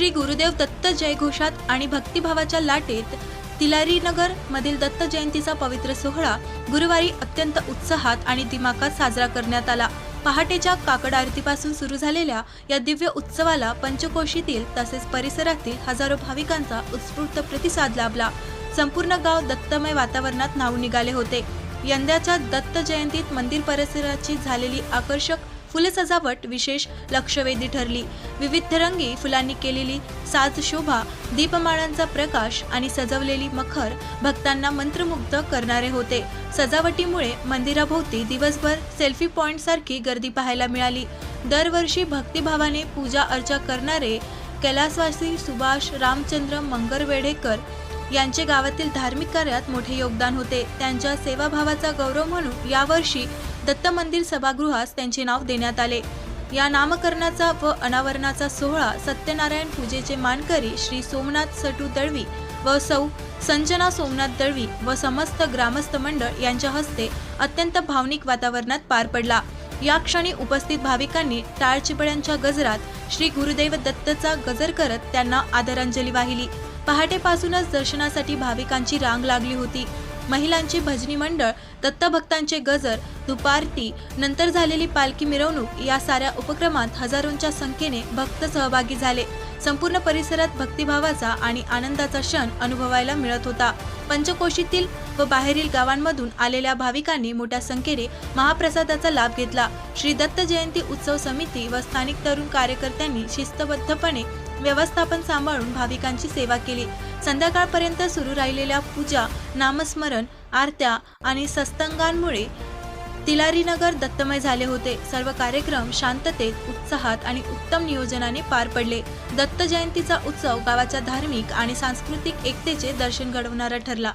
श्री गुरुदेव दत्त जयघोषात आणि भक्तिभावाच्या लाटेत तिलारीनगर मधील दत्त जयंतीचा पवित्र सोहळा गुरुवारी अत्यंत उत्साहात आणि दिमाकात साजरा करण्यात आला. पहाटेच्या काकड आरतीपासून सुरू झालेल्या या दिव्य उत्सवाला पंचकोशीतील तसेच परिसरातील हजारो भाविकांचा उत्स्फूर्त प्रतिसाद लाभला. संपूर्ण गाव दत्तमय वातावरणात न्हावून निघाले होते. यंदाच्या दत्त जयंतीत मंदिर परिसराची झालेली आकर्षक फुलसजावट विशेष लक्षवेधी ठरली. विविध रंगी फुलांनी केलेली साज शोभा दीपमाळांचा प्रकाश आणि सजवलेली मखर भक्तांना मंत्रमुग्ध करणारे होते. सजावटीमुळे मंदिराभोवती दिवसभर सेल्फी पॉइंट सारखी गर्दी पाहायला मिळाली. दरवर्षी भक्तिभावाने पूजा अर्चा करणारे कैलासवासी सुभाष रामचंद्र मंगरवेढेकर यांचे गावातील धार्मिक कार्यात मोठे योगदान होते. त्यांच्या सेवाभावाचा गौरव म्हणून यावर्षी दत्त मंदिर सभागृहास त्यांचे नाव देण्यात आले. या नामकरणाचा व अनावरणाचा सोहळा सत्यनारायण पूजेचे मानकरी श्री सोमनाथ सटू दळवी व सौ संजना सोमनाथ दळवी व समस्त ग्रामस्थ मंडळ यांच्या हस्ते अत्यंत भावनिक वातावरणात पार पडला. या क्षणी उपस्थित भाविकांनी टाळचिपळ्यांच्या गजरात श्री गुरुदेव दत्तचा गजर करत त्यांना आदरांजली वाहिली. पहाटेपासूनच दर्शनासाठी भाविकांची रांग लागली होती. महिलांची भजनी मंडळ दत्तभक्तांचे गजर दुपारती नंतर झालेली पालखी मिरवणूक या साऱ्या उपक्रमात हजारोंच्या संख्येने भक्त सहभागी झाले. संपूर्ण परिसरात भक्तिभावाचा आणि आनंदाचा क्षण अनुभवायला मिळत होता. पंचकोशीतील व बाहेरील गावांमधून आलेल्या भाविकांनी मोठ्या संख्येने महाप्रसादाचा लाभ घेतला. श्री दत्त जयंती उत्सव समिती व स्थानिक तरुण कार्यकर्त्यांनी शिस्तबद्धपणे व्यवस्थापन सांभाळून भाविकांची सेवा केली. संध्याकाळपर्यंत सुरू राहिलेल्या पूजा नामस्मरण आरत्या आणि सस्तंगांमुळे तिलारीनगर दत्तमय झाले होते. सर्व कार्यक्रम शांततेत उत्साहात आणि उत्तम नियोजनाने पार पडले. दत्त जयंतीचा उत्सव गावाच्या धार्मिक आणि सांस्कृतिक एकतेचे दर्शन घडवणारा ठरला.